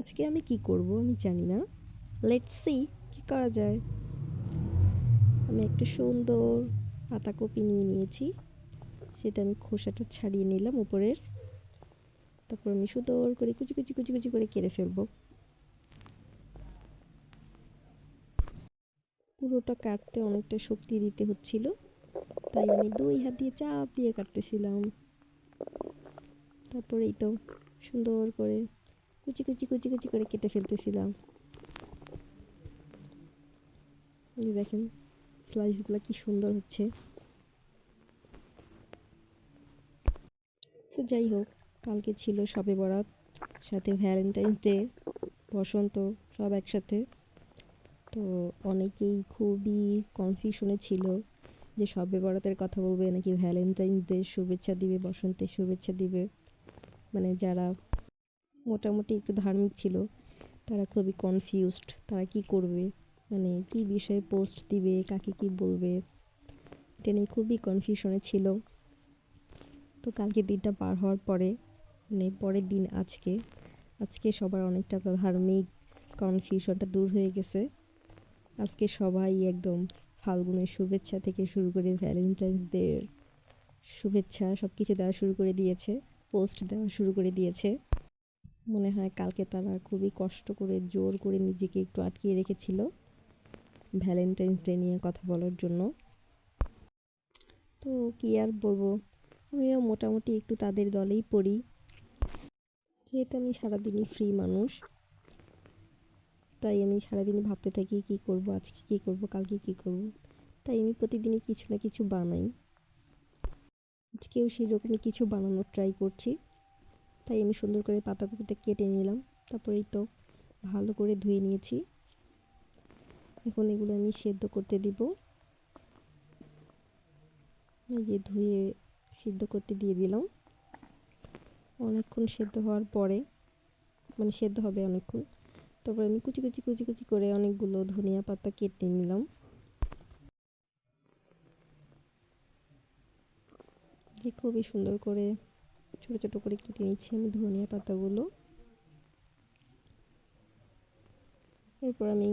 আজকে আমি কি করব আমি জানি না। লেটস সি কি করা যায়। আমি একটা সুন্দর পাতাকপি নিয়ে নিয়েছি। সেটা আমি খোসাটা ছাড়িয়ে নিলাম উপরের। তারপর আমি সুন্দর করে কুচি কুচি কুচি কুচি করে কেটে ফেলব। পুরোটা কাটতে অনেকটা শক্তি দিতে হচ্ছিল। তাই আমি দুই হাত দিয়ে চাপ দিয়ে কাটতেছিলাম। তারপরেই তো সুন্দর করে কুচি কুচি কুচি কুচি করে কেটে ফেলতেছিলাম। দেখেন স্লাইসগুলো কি সুন্দর হচ্ছে। সো যাই হোক, কালকে ছিল সবে বরাত, সাথে ভ্যালেন্টাইন্স ডে বসন্ত, সব একসাথে। তো অনেকেই খুবই কনফিউশনে ছিল যে সবে বরাতের কথা বলবে নাকি ভ্যালেন্টাইন্স ডে শুভেচ্ছা দিবে, বসন্তের শুভেচ্ছা দিবে। মানে যারা মোটামুটি একটু ধার্মিক ছিল। তারা খুবই কনফিউজড তারা কি করবে? মানে কি বিষয়ে পোস্ট দিবে? কাকে কি বলবে? এটা নিয়ে খুবই কনফিউশনে ছিল। তো কালকে দিনটা পার হওয়ার পরে মানে পরের দিন আজকে আজকে সবার অনেকটা ধার্মিক কনফিউশনটা দূর হয়ে গেছে। আজকে সবাই একদম ফাল্গুনের শুভেচ্ছা থেকে শুরু করে ভ্যালেন্টাইন্স ডের শুভেচ্ছা সব কিছু দেওয়া শুরু করে দিয়েছে পোস্ট দেওয়া শুরু করে দিয়েছে। মনে হয় কালকে তারা খুবই কষ্ট করে, জোর করে নিজেকে একটু আটকিয়ে রেখেছিল ভ্যালেন্টাইন্স ডে নিয়ে কথা বলার জন্য। তো কি আর বলব, আমিও মোটামুটি একটু তাদের দলেই পড়ি। যেহেতু আমি সারাদিনই ফ্রি মানুষ, তাই আমি সারাদিনই ভাবতে থাকি কি করব, আজকে কি করব, কালকে কি করব। তাই আমি প্রতিদিনই কিছু না কিছু বানাই। আজকেও সেরকমই কিছু বানানোর ট্রাই করছি। তাই আমি সুন্দর করে পাতাকপিটা কেটে নিলাম। তারপরেই তো ভালো করে ধুয়ে নিয়েছি। এখন এগুলো আমি সেদ্ধ করতে দিব। এই যে ধুয়ে সিদ্ধ করতে দিয়ে দিলাম। অনেকক্ষণ সেদ্ধ হওয়ার পরে মানে সেদ্ধ হবে অনেকক্ষণ। তারপরে আমি কুচি কুচি কুচি কুচি করে অনেকগুলো ধনিয়া পাতা কেটে নিলাম। যে খুবই সুন্দর করে ছোট ছোট করে কেটে নিচ্ছি আমি ধনিয়া পাতাগুলো। এরপর আমি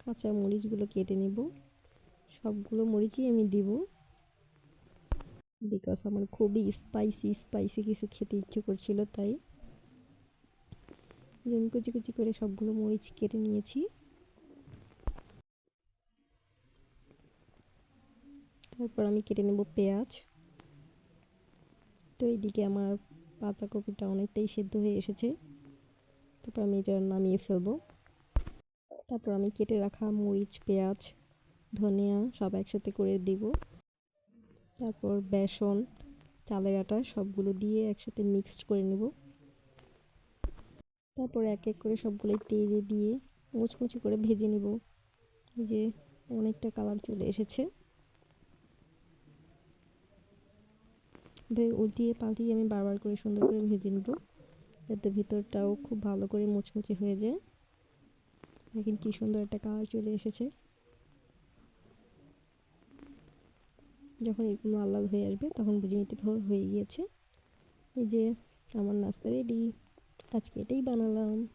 কাঁচা মরিচগুলো কেটে নেব। সবগুলো মরিচই আমি দিব। বিকজ আমার খুবই স্পাইসি স্পাইসি কিছু খেতে ইচ্ছে করছিল, তাই আমি কুচি কুচি করে সবগুলো মরিচ কেটে নিয়েছি। তারপর আমি কেটে নেব পেঁয়াজ। তো এইদিকে আমার পাতাকপিটা অনেকটাই সেদ্ধ হয়ে এসেছে। তারপর আমি এটা নামিয়ে ফেলব। তারপর আমি কেটে রাখা মরিচ, পেঁয়াজ, ধনিয়া সব একসাথে করে দিব। তারপর বেসন, চালের আটা সবগুলো দিয়ে একসাথে মিক্সড করে নেব। তারপর এক এক করে সবগুলো তেলে দিয়ে মুচমুচি করে ভেজে নেব। যে অনেকটা কালার চলে এসেছে। উল্টিয়ে পাল্টিয়ে আমি বারবার করে সুন্দর করে ভেজে নেব। যাতে ভিতরটাও খুব ভালো করে মুচমুচে হয়ে যায়। দেখেন কি সুন্দর একটা কালার চলে এসেছে। যখন লাল লাল হয়ে আসবে, তখন বুঝে নিতে হয়ে গিয়েছে। এই যে আমার নাস্তা রেডি আজকে এটাই বানালাম।